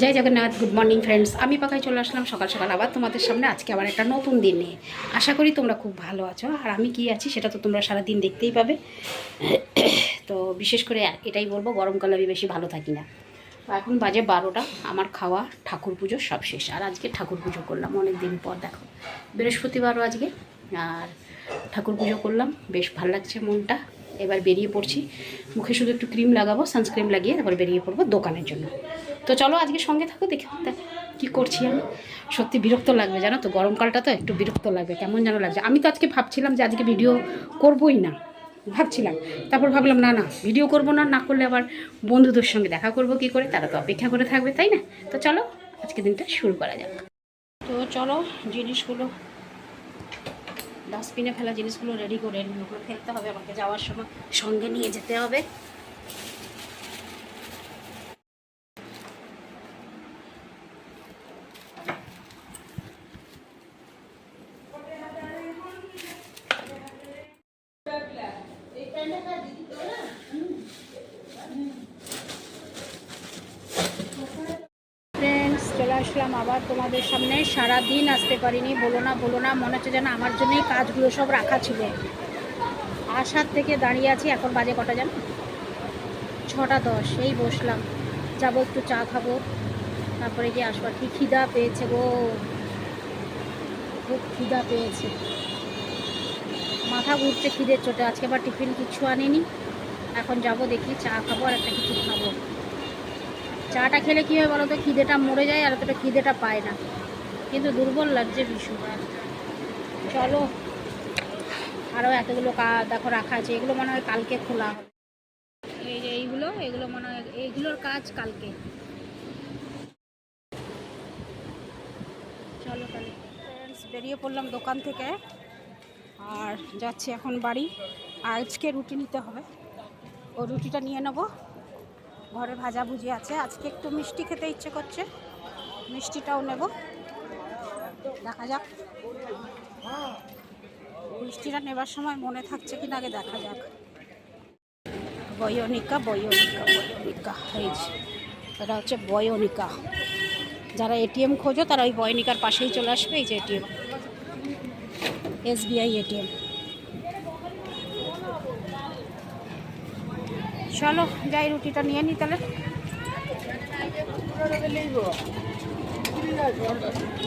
জয় Jagannath good morning friends আমি পাকায় চলে আসলাম সকাল সকাল আবার তোমাদের সামনে। আজকে আবার একটা নতুন দিন নিয়ে। আশা করি তোমরা খুব ভালো আছো। আর আমি কি আছি সেটা তো তোমরা সারা দিন দেখতেই পাবে। তো বিশেষ করে এটাই বলব, গরমকালে আমি বেশি ভালো থাকি না। এখন বাজে বারোটা। আমার খাওয়া, ঠাকুর পুজো সব শেষ। আর আজকে ঠাকুর পুজো করলাম অনেক দিন পর, দেখো। বৃহস্পতিবারও আজকে। আর ঠাকুর পুজো করলাম। বেশ ভালো লাগছে মনটা। এবার বেরিয়ে পড়ছি। মুখে শুধু একটু ক্রিম লাগাবো সানস্ক্রিন লাগিয়ে তারপর বেরিয়ে পড়ব দোকানের জন্য। তো চলো আজকে সঙ্গে থাকো, দেখে কি করছি আমি। সত্যি বিরক্ত লাগবে, জানো তো? গরমকালটা তো একটু বিরক্ত লাগবে, কেমন যেন লাগছে। আমি তো আজকে ভাবছিলাম যে আজকে ভিডিও করবোই না, ভাবছিলাম। তারপর ভাবলাম, না না ভিডিও করব না না করলে আবার বন্ধুদের সঙ্গে দেখা করব কি করে? তারা তো অপেক্ষা করে থাকবে, তাই না? তো চলো, আজকে দিনটা শুরু করা যাক। তো চলো, জিনিসগুলো ডাস্টবিনে ফেলা জিনিসগুলো রেডি করে ওগুলো ফেলতে হবে, আমাকে যাওয়ার সময় সঙ্গে নিয়ে যেতে হবে ফ্রেন্ডস চলে আসলাম, আবার তোমাদের সামনে সারা দিন আসতে পারিনি। বলো না বলো না, মনে হচ্ছে যেন আমার জন্যই কাজগুলো সব রাখা ছিল। আসার থেকে দাঁড়িয়ে আছি, এখন বাজে কটা জানো? ছটা দশ, এই বসলাম। যাব একটু চা খাব। তারপরে গিয়ে আসবার কি খিদা পেয়েছে গো? খুব খিদা পেয়েছে। মাথা ঘুরছে খিদের চোটে। আজকে আবার টিফিন কিছু আনিনি। এখন যাব দেখি, চা খাব আর একটা কিছু খাব। চাটা খেলে কী হয় বলো তো? খিদেটা মরে যায় আর অতটা খিদেটা পায় না। কিন্তু দুর্বল লাগছে ভীষণ। চলো আরও এতগুলো কা দেখো রাখা আছে। এগুলো মনে হয় কালকে খোলা হবে। এই যে এইগুলো, এগুলো মনে হয় এইগুলোর কাজ কালকে। চলো তাহলে। ফ্রেন্ডস বেরিয়ে পড়লাম দোকান থেকে। আর যাচ্ছি এখন বাড়ি। আজকে রুটি নিতে হবে। ও রুটিটা নিয়ে নেব। ঘরে ভাজা ভুজি আছে। আজকে একটু মিষ্টি খেতে ইচ্ছে করছে। মিষ্টিটাও নেব। দেখা যাক। মিষ্টিটা নেবার সময় মনে থাকছে কিনা আগে দেখা যাক। বয়নিকা বয়নিকা বয়নিকা। এই এটা হচ্ছে বয়নিকা। যারা এটিএম খোঁজো, তারা ওই বয়নিকার পাশেই চলে আসবে। এই যে এটিএম। SBI ATM. চলো যাই রুটিটা নিয়ে নি তাহলে।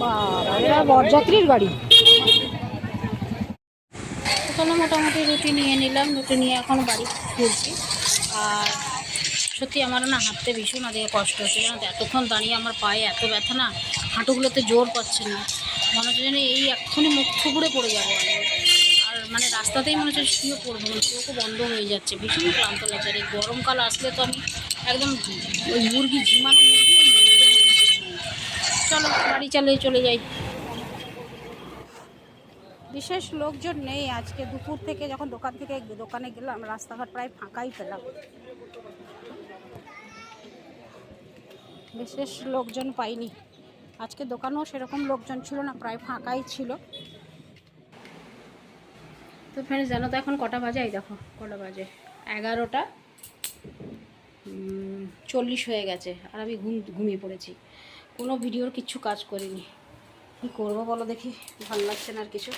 বাবা বরযাত্রীর গাড়ি চলো মোটামুটি রুটি নিয়ে নিলাম। রুটি নিয়ে এখন বাড়ি ফিরছি। আর সত্যি আমারও না হাঁটতে ভীষণ আজকে কষ্ট হচ্ছে জানো এতক্ষণ দাঁড়িয়ে আমার পায়ে এত ব্যথা না হাঁটুগুলোতে জোর পাচ্ছে না। মনে হচ্ছে যেন এই এক্ষুনি মুখ থুবড়ে পড়ে যাব। আমি মানে রাস্তাতেই মনে হচ্ছে শুয়ে পড়ব মানে চোখও বন্ধ হয়ে যাচ্ছে, ভীষণ ক্লান্ত লাগছে, আর এই গরমকাল আসলে তো আমি একদম ওই মুরগি ঝিমানো মুরগি। চলো বাড়ি চালিয়ে চলে যাই। বিশেষ লোকজন নেই আজকে, দুপুর থেকে যখন দোকান থেকে দোকানে গেলাম, রাস্তাঘাট প্রায় ফাঁকাই পেলাম। বিশেষ লোকজন পাইনি। আজকে দোকানেও সেরকম লোকজন ছিল না, প্রায় ফাঁকাই ছিল। তো ফ্রেন্ডস জানো তো এখন কটা বাজে? এই দেখো, কটা বাজে? এগারোটা চল্লিশ হয়ে গেছে, আর আমি ঘুম, ঘুমিয়ে পড়েছি। কোনো ভিডিওর কিচ্ছু কাজ করিনি। কী করব বলো দেখি, ভালো লাগছে না আর কিছু?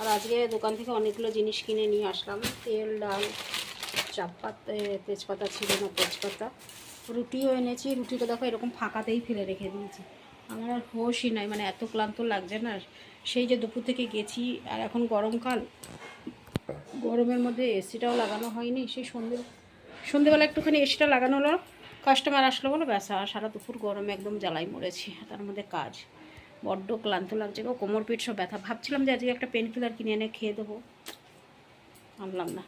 আর আজকে দোকান থেকে অনেকগুলো জিনিস কিনে নিয়ে আসলাম। তেল, ডাল, চাপাতা তেজপাতা ছিল না, তেজপাতা। রুটিও এনেছি, রুটিটা দেখো এরকম ফাঁকাতেই ফেলে রেখে দিয়েছি। আমার আর হোশই নাই মানে এত ক্লান্ত লাগছে না। সেই যে দুপুর থেকে গেছি, আর এখন গরমকাল গরমের মধ্যে এসিটাও লাগানো হয়নি, সেই সন্ধে সন্ধেবেলা একটুখানি এসিটা লাগানো হলো। কাস্টমার আসলো বলো, ব্যাস, আর সারা দুপুর গরমে একদম জ্বালাই মরেছি। তার মধ্যে কাজ। বড্ড ক্লান্ত লাগছে গো, কোমর পিঠ সব ব্যথা। ভাবছিলাম যে আজকে একটা পেন কিলার কিনে এনে খেয়ে দেবো। আনলাম না।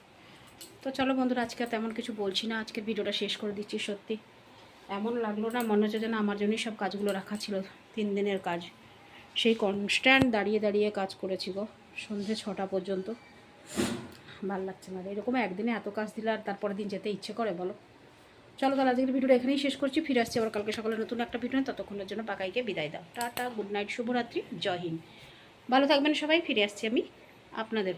তো চলো বন্ধুরা, আজকে তেমন কিছু বলছি না। আজকের ভিডিওটা শেষ করে দিচ্ছি সত্যি। এমন লাগল না, মনে হচ্ছে যেন আমার জন্যই সব কাজগুলো রাখা ছিল, তিন দিনের কাজ। সেই কনস্ট্যান্ট দাঁড়িয়ে দাঁড়িয়ে কাজ করেছি গো, সন্ধে ছটা পর্যন্ত। ভালো লাগছে না এরকম একদিনে এত কাজ দিলে আর তারপরের দিন যেতে ইচ্ছে করে, বলো। চলো তাহলে আজকের ভিডিওটা এখানেই শেষ করছি। ফিরে আসছি আবার কালকে সকালে নতুন একটা ভিডিও ততক্ষণের জন্য পাকাইকে বিদায় দাও। টাটা, গুড নাইট, শুভরাত্রি, জয় হিন্দ। ভালো থাকবেন সবাই, ফিরে আসছি আমি আপনাদের